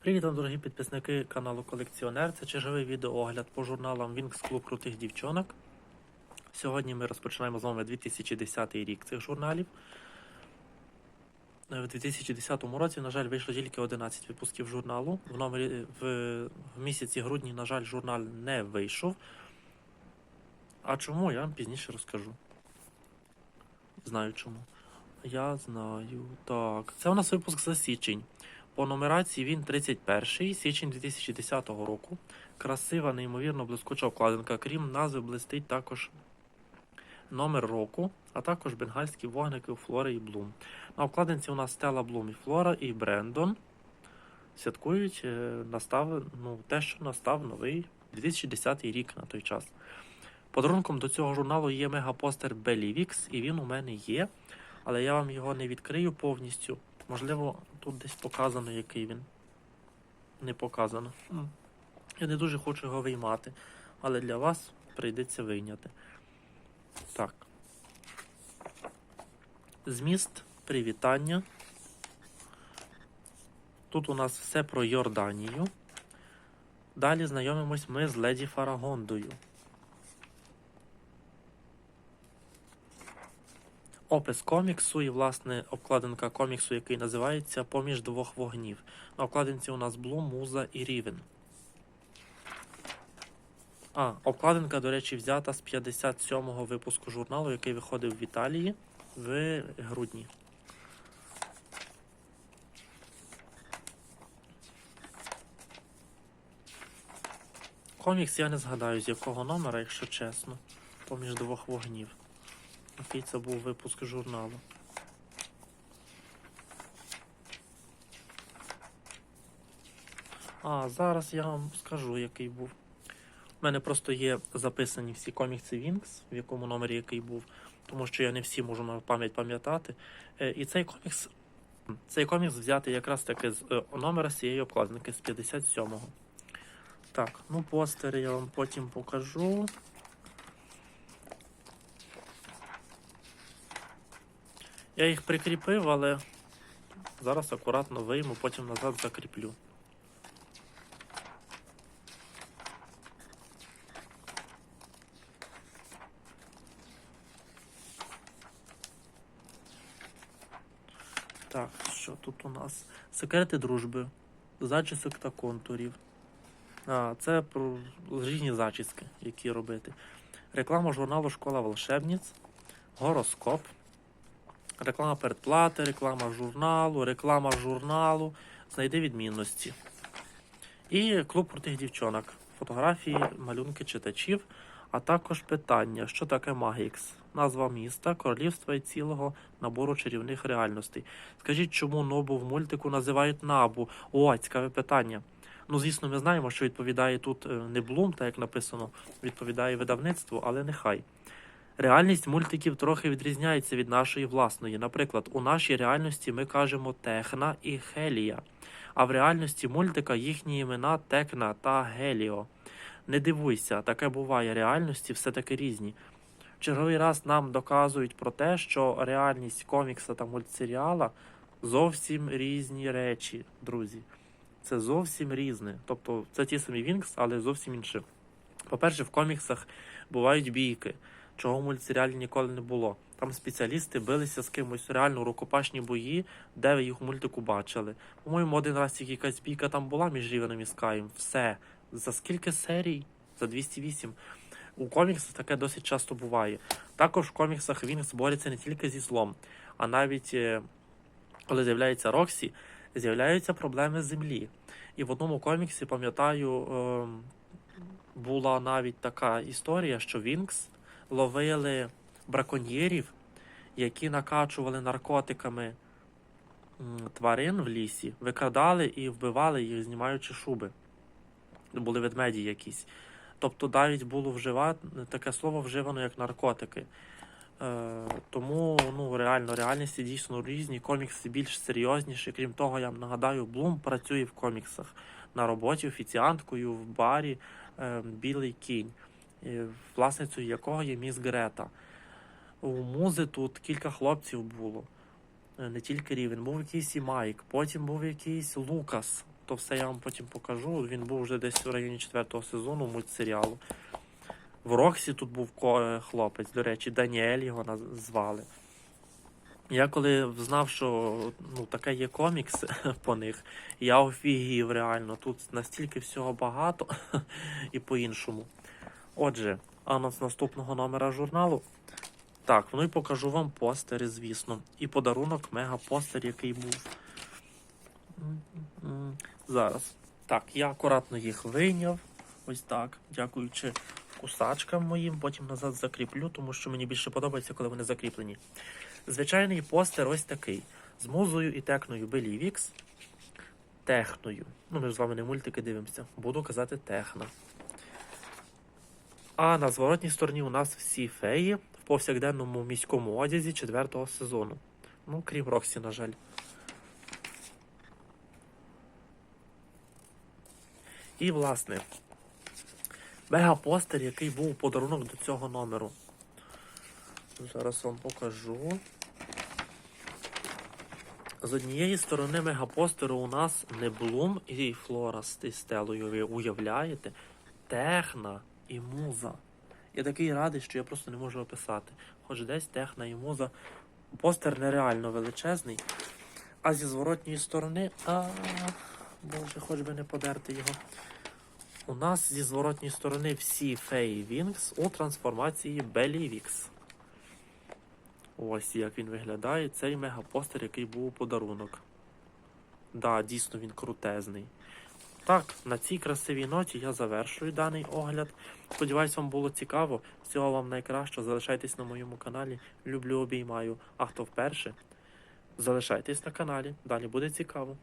Привіт вам, дорогі підписники каналу Колекціонер. Це черговий відеоогляд по журналам Wings Club крутих дівчонок. Сьогодні ми розпочинаємо з вами 2010 рік цих журналів. В 2010 році, на жаль, вийшло тільки 11 випусків журналу. В, номері, в, в місяці грудні, на жаль, журнал не вийшов. А чому, я вам пізніше розкажу. Знаю чому. Я знаю. Так, це у нас випуск за січень. По нумерації він 31 січень 2010 року. Красива, неймовірно блискуча обкладинка. Крім назви, блистить також номер року, а також бенгальські вогники у Флори і Блум. На обкладинці у нас Стела Блум і Флора і Брендон. Святкують е, настав, ну, те, що настав новий 2010 рік на той час. Подарунком до цього журналу є мегапостер Белівікс, і він у мене є, але я вам його не відкрию повністю. Можливо, тут десь показано, який він. Не показано. Я не дуже хочу його виймати, але для вас прийдеться вийняти. Так. Зміст привітання. Тут у нас все про Йорданію. Далі знайомимось ми з Леді Фарагондою. Опис коміксу і, власне, обкладинка коміксу, який називається Поміж двох вогнів. На обкладинці у нас Блум, Муза і Рівен. А, обкладинка, до речі, взята з 57-го випуску журналу, який виходив в Італії в грудні. Комікс я не згадаю, з якого номера, якщо чесно. Поміж двох вогнів. Який це був випуск журналу. А, зараз я вам скажу, який був. У мене просто є записані всі комікси Вінкс, в якому номері який був, тому що я не всі можу на пам'ять пам'ятати. Е, І цей комікс, цей комікс взятий якраз таки з е, номера цієї обкладинки, з 57-го. Так, ну постери я вам потім покажу. Я їх прикріпив, але зараз акуратно вийму, потім назад закріплю. Так, що тут у нас? Секрети дружби, зачісок та контурів. А, це про різні зачіски, які робити. Реклама журналу Школа волшебниць, гороскоп. Реклама передплати, реклама журналу, реклама журналу. Знайди відмінності. І клуб крутих дівчонок. Фотографії, малюнки читачів, а також питання, що таке Магікс, назва міста, королівства і цілого набору чарівних реальностей. Скажіть, чому Нобу в мультику називають Набу? О, цікаве питання. Ну, звісно, ми знаємо, що відповідає тут е, не Блум, так як написано, відповідає видавництво, але нехай. Реальність мультиків трохи відрізняється від нашої власної. Наприклад, у нашій реальності ми кажемо Техна і Хелія, а в реальності мультика їхні імена Текна та Геліо. Не дивуйся, таке буває. Реальності все-таки різні. Черговий раз нам доказують про те, що реальність комікса та мультсеріала зовсім різні речі, друзі. Це зовсім різне. Тобто це ті самі Вінкс, але зовсім інше. По-перше, в коміксах бувають бійки чого в мультсеріалі ніколи не було. Там спеціалісти билися з кимось реально рукопашні бої, де ви їх в мультику бачили. По-моєму, один раз тільки якась бійка там була між Рівеном і Скаєм. Все. За скільки серій? За 208. У коміксах таке досить часто буває. Також в коміксах він бореться не тільки зі злом, а навіть е, коли з'являється Роксі, з'являються проблеми землі. І в одному коміксі, пам'ятаю, ем, була навіть така історія, що Вінкс ловили браконьєрів, які накачували наркотиками тварин в лісі, викрадали і вбивали їх, знімаючи шуби. Були ведмеді якісь. Тобто навіть було вживати таке слово вживано як наркотики. Е, тому ну, реально реальності дійсно різні. Комікси більш серйозніші. Крім того, я нагадаю, Блум працює в коміксах на роботі офіціанткою в барі е, Білий кінь власницею якого є міс Грета. У музи тут кілька хлопців було, е, не тільки рівень. Був якийсь і Майк, потім був якийсь Лукас. то все я вам потім покажу. Він був вже десь у районі четвертого сезону мультсеріалу. В Роксі тут був е, хлопець, до речі, Даніель його наз- звали. Я коли знав, що ну, таке є комікс по них, я офігів реально. Тут настільки всього багато і по-іншому. Отже, анонс наступного номера журналу. Так, ну і покажу вам постери, звісно. І подарунок мега-постер, який був. Зараз. Так, я акуратно їх вийняв. Ось так, дякуючи кусачкам моїм, потім назад закріплю, тому що мені більше подобається, коли вони закріплені. Звичайний постер ось такий. З музою і текною Белівікс. Техною. Ну, ми ж з вами не мультики дивимося. Буду казати техно. А на зворотній стороні у нас всі феї в повсякденному міському одязі четвертого сезону. Ну, крім Роксі, на жаль. І, власне, мегапостер, який був подарунок до цього номеру. Зараз вам покажу. З однієї сторони мегапостеру у нас не Блум і Флора з Стелою. Ви уявляєте? Техна і муза. Я такий радий, що я просто не можу описати. Хоч десь техна і муза. Постер нереально величезний. А зі зворотньої сторони. А, боже, хоч би не подерти його. У нас зі зворотньої сторони всі феї Вінкс у трансформації Белі Вікс. Ось як він виглядає. Цей мегапостер, який був у подарунок. Да, дійсно він крутезний. Так, на цій красивій ноті я завершую даний огляд. Сподіваюсь, вам було цікаво. Всього вам найкращого. Залишайтесь на моєму каналі. Люблю, обіймаю. А хто вперше? Залишайтесь на каналі. Далі буде цікаво.